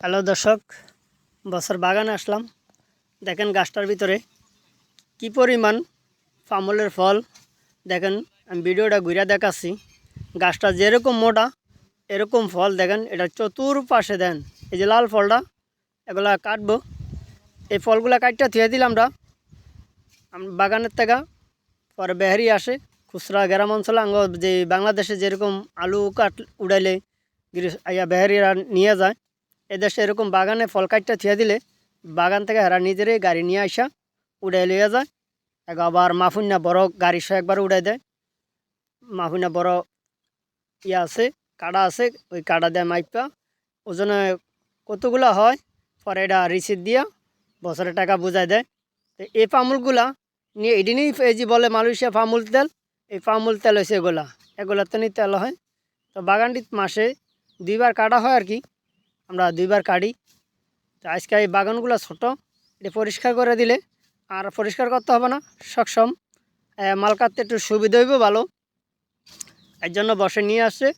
Hello দর্শক, বছর বাগানে আসলাম। দেখেন গাছটার ভিতরে কি পরিমাণ ফামলের ফল। দেখেন, আমি ভিডিওটা ঘুরে দেখাচ্ছি। গাছটা যেরকম মোটা, এরকম ফল, দেখেন, এটা চতুর্পাশে, দেন, এই যে লাল ফলটা, এগুলা কাটবো। এই ফলগুলা কাটটা থুয়ে দিলাম আমরা বাগানের থেকে পরে বেহারি আসে। খুচরা গ্রাম অঞ্চলে আঙ্গ, যে বাংলাদেশে যেরকম আলু কাট উড়াইলে গিরি- ইয়া বেহারিরা নিয়ে যায়। এদেশে এরকম বাগানে ফল কাটটা থিয়া দিলে বাগান থেকে হেরা নিজেরই গাড়ি নিয়ে আসা উড়াই লিয়ে যায়। এক আবার মাফুন্না বড় গাড়ি সহ একবার উড়াই দেয়। মাফুন্না বড় ইয়ে আছে কাটা আছে, ওই কাটা দেয় মাইপা। ওজনে কতগুলো হয়, পরে এটা রিসিট দিয়া বছরের টাকা বুঝাই দেয়। তো এই ফামুলগুলা নিয়ে এদিনই এই বলে মালয়েশিয়া ফামুল তেল, এই ফামুল তেল হয়েছে এগুলা। এগুলার তেনই তেল হয়। তো বাগানটি মাসে দুইবার কাটা হয় আর কি। আমরা দুইবার কাটি। তো আজকে এই বাগানগুলো ছোটো, এটা পরিষ্কার করে দিলে আর পরিষ্কার করতে হবে না, সক্ষম। মাল কাটতে একটু সুবিধা হইব ভালো। এর জন্য বসে নিয়ে আসছে।